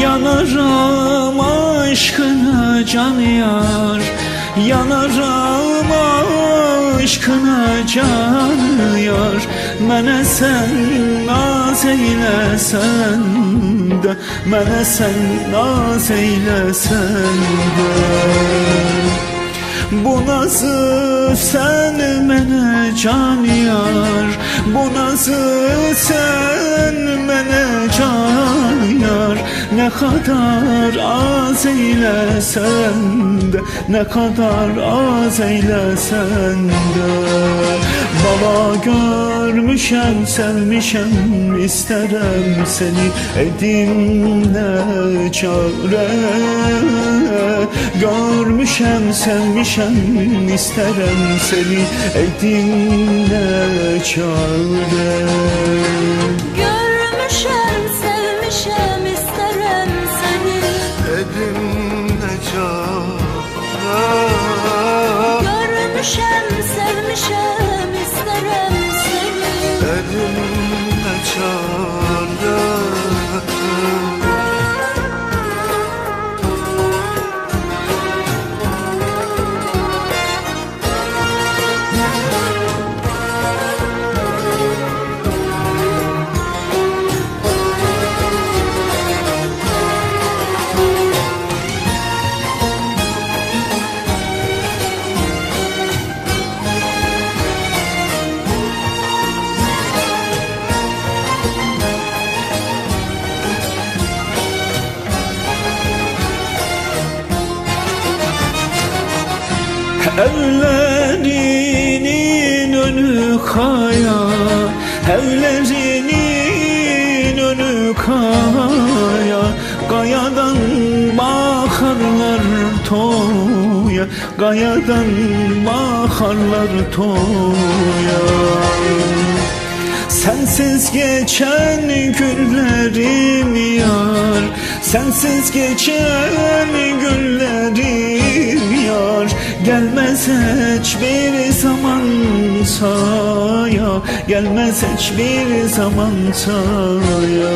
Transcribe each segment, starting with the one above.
Yanarım aşkına can yar. Yanarım aşkına can yar. Mənə sən naz eyləsən də Mənə sən naz eyləsən də Bu nazı sen mənə can yar? Bu nazı sen mənə can Ne kadar az eyləsən də Ne kadar az eyləsən də Baba görmüşəm, sevmişəm istərəm seni Edim nə çare. Görmüşəm, sevmişəm istərəm seni Edim nə çare ne çare Evlerinin önü kaya Evlerinin önü kaya. Kayadan bakarlar toya Kayadan bakarlar toya. Sensiz geçen günlerim yar Sensiz geçen günlerim Gelmez hiçbir zaman saya Gelmez hiçbir zaman saya.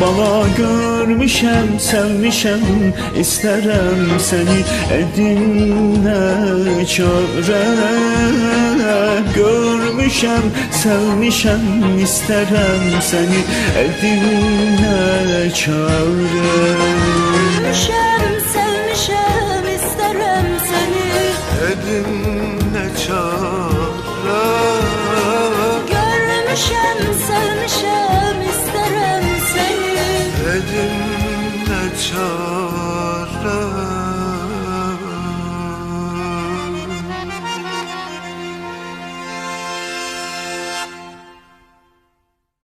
Bala görmüşem, sevmişem isterem seni Edinle çare Görmüşem, sevmişem isterem seni Edinle çare Görmüşəm, Edim ne çare Görmüşəm,